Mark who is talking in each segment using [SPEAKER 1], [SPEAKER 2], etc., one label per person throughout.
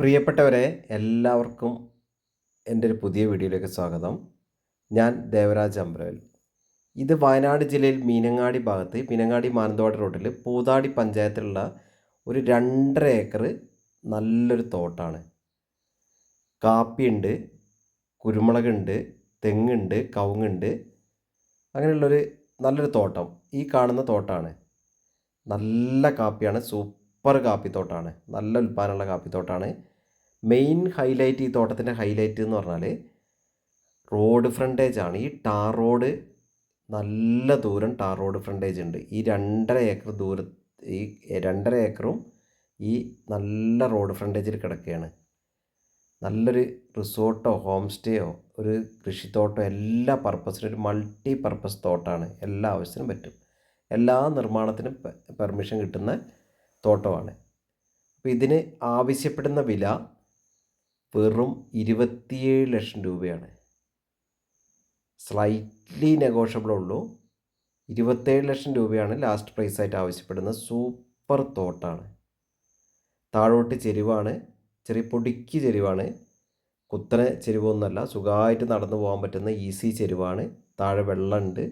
[SPEAKER 1] പ്രിയപ്പെട്ടവരെ എല്ലാവർക്കും എന്റെ ഒരു പുതിയ വീഡിയോയിലേക്ക് സ്വാഗതം. ഞാൻ ദേവരാജ് അമ്പ്രവൽ. ഇത് വയനാട് ജില്ലയിൽ മീനങ്ങാടി ഭാഗത്ത് മീനങ്ങാടി മാനന്തവാടി റോഡിൽ പൂതാടി പഞ്ചായത്തിലുള്ള ഒരു രണ്ടര ഏക്കർ നല്ലൊരു തോട്ടാണ്. കാപ്പിയുണ്ട് കുരുമുളകുണ്ട് തെങ്ങുണ്ട് കവുങ്ങുണ്ട്. അങ്ങനെയുള്ളൊരു നല്ലൊരു തോട്ടം. ഈ കാണുന്ന തോട്ടാണ്. നല്ല കാപ്പിയാണ് സൂപ്പർ കാപ്പിത്തോട്ടാണ്. നല്ല ഉൽപ്പാദനമുള്ള കാപ്പിത്തോട്ടാണ്. മെയിൻ ഹൈലൈറ്റ് ഈ തോട്ടത്തിന്റെ ഹൈലൈറ്റ് എന്ന് പറഞ്ഞാൽ റോഡ് ഫ്രണ്ടേജ് ആണ്. ഈ ടാർ റോഡ് നല്ല ദൂരം ടാർ റോഡ് ഫ്രണ്ടേജ് ഉണ്ട്. ഈ രണ്ടര ഏക്കർ ദൂര ഈ രണ്ടര ഏക്കറും ഈ നല്ല റോഡ് ഫ്രണ്ടേജിൽ കിടക്കുകയാണ് നല്ലൊരു റിസോർട്ടോ ഹോം സ്റ്റേയോ ഒരു കൃഷിത്തോട്ടോ എല്ലാ പർപ്പസിനും ഒരു മൾട്ടി പർപ്പസ് തോട്ടാണ്. എല്ലാ ആവശ്യത്തിനും പറ്റും. എല്ലാ നിർമ്മാണത്തിനും പെർമിഷൻ കിട്ടുന്ന തോട്ടമാണ്. അപ്പോൾ ഇതിന് ആവശ്യപ്പെടുന്ന വില വെറും ഇരുപത്തിയേഴ് ലക്ഷം രൂപയാണ്. സ്ലൈറ്റ്ലി നെഗോഷ്യബിൾ ഉള്ളൂ. ഇരുപത്തേഴ് ലക്ഷം രൂപയാണ് ലാസ്റ്റ് പ്രൈസ് ആയിട്ട് ആവശ്യപ്പെടുന്ന സൂപ്പർ തോട്ടാണ്. താഴോട്ട് ചെരുവാണ്. ചെറിയ പൊടിക്ക് ചെരുവാണ്. കുത്തനെ ചെരുവൊന്നുമല്ല. സുഖമായിട്ട് നടന്നു പോകാൻ പറ്റുന്ന ഈസി ചെരുവാണ്. താഴെ വെള്ളമുണ്ട്.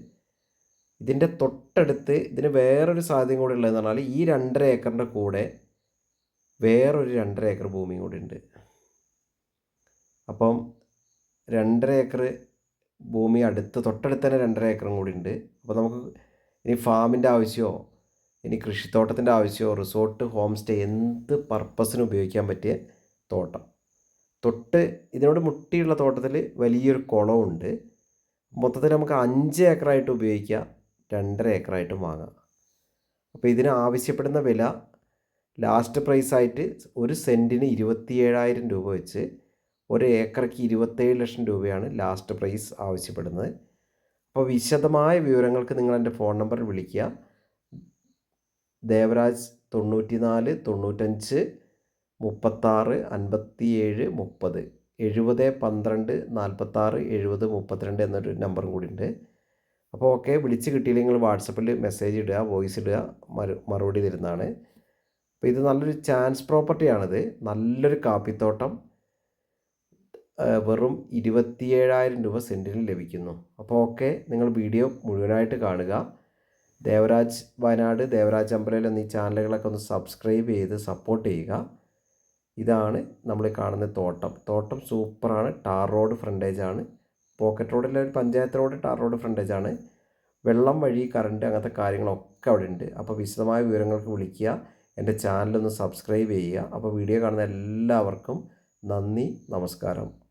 [SPEAKER 1] ഇതിന്റെ തൊട്ടടുത്ത് ഇതിന് വേറൊരു സാധ്യത കൂടി ഉള്ളതെന്ന് പറഞ്ഞാൽ ഈ രണ്ടര ഏക്കറിന്റെ കൂടെ വേറൊരു രണ്ടര ഏക്കർ ഭൂമിയും കൂടി ഉണ്ട്. അപ്പം രണ്ടര ഏക്കർ ഭൂമി അടുത്ത് തൊട്ടടുത്ത് തന്നെ രണ്ടര ഏക്കറും കൂടി ഉണ്ട്. അപ്പോൾ നമുക്ക് ഇനി ഫാമിന്റെ ആവശ്യമോ ഇനി കൃഷിത്തോട്ടത്തിന്റെ ആവശ്യമോ റിസോർട്ട് ഹോം സ്റ്റേ എന്ത് പർപ്പസിന് ഉപയോഗിക്കാൻ പറ്റിയ തോട്ടം. തൊട്ട് ഇതിനോട് മുട്ടിയുള്ള തോട്ടത്തിൽ വലിയൊരു കുളമുണ്ട് മൊത്തത്തിൽ നമുക്ക് അഞ്ച് ഏക്കറായിട്ട് ഉപയോഗിക്കാം രണ്ടര ഏക്കറായിട്ടും വാങ്ങാം. അപ്പോൾ ഇതിന് ആവശ്യപ്പെടുന്ന വില ലാസ്റ്റ് പ്രൈസായിട്ട് ഒരു സെന്റിന് ഇരുപത്തിയേഴായിരം രൂപ വെച്ച് ഒരു ഏക്കറയ്ക്ക് ഇരുപത്തേഴ് ലക്ഷം രൂപയാണ് ലാസ്റ്റ് പ്രൈസ് ആവശ്യപ്പെടുന്നത്. അപ്പോൾ വിശദമായ വിവരങ്ങൾക്ക് നിങ്ങൾ എന്റെ ഫോൺ നമ്പർ വിളിക്കുക. ദേവരാജ് തൊണ്ണൂറ്റി നാല് തൊണ്ണൂറ്റഞ്ച് മുപ്പത്താറ് അൻപത്തിയേഴ് മുപ്പത്. എഴുപത് പന്ത്രണ്ട് നാൽപ്പത്താറ് എഴുപത് മുപ്പത്തിരണ്ട് എന്നൊരു നമ്പറും കൂടി ഉണ്ട് അപ്പോൾ ഓക്കെ വിളിച്ച് കിട്ടിയില്ലെങ്കിൽ വാട്സപ്പിൽ മെസ്സേജ് ഇടുക വോയിസ് ഇടുക മറു മറുപടി തരുന്നതാണ്. അപ്പോൾ ഇത് നല്ലൊരു ചാൻസ് പ്രോപ്പർട്ടിയാണിത് നല്ലൊരു കാപ്പിത്തോട്ടം. വെറും ഇരുപത്തിയേഴായിരം രൂപ സെന്റിന് ലഭിക്കുന്നു. അപ്പോൾ ഓക്കെ നിങ്ങൾ വീഡിയോ മുഴുവനായിട്ട് കാണുക. ദേവരാജ് വയനാട് ദേവരാജ് അമ്പലയിൽ എന്നീ ചാനലുകളൊക്കെ ഒന്ന് സബ്സ്ക്രൈബ് ചെയ്ത് സപ്പോർട്ട് ചെയ്യുക. ഇതാണ് നമ്മൾ കാണുന്ന തോട്ടം. തോട്ടം സൂപ്പറാണ്. ടാർ റോഡ് ഫ്രണ്ടേജ് ആണ്. പോക്കറ്റ് റോഡിലെ ഒരു panchayat road tar road frontage ആണ്. വെള്ളം വഴി കറണ്ട് അങ്ങനത്തെ കാര്യങ്ങളൊക്കെ അവിടെ ഉണ്ട്. അപ്പോൾ വിശദമായ വിവരങ്ങൾക്ക് വിളിക്കുക. എന്റെ ചാനലൊന്ന് സബ്സ്ക്രൈബ് ചെയ്യുക. അപ്പോൾ വീഡിയോ കാണുന്ന എല്ലാവർക്കും നന്ദി നമസ്കാരം.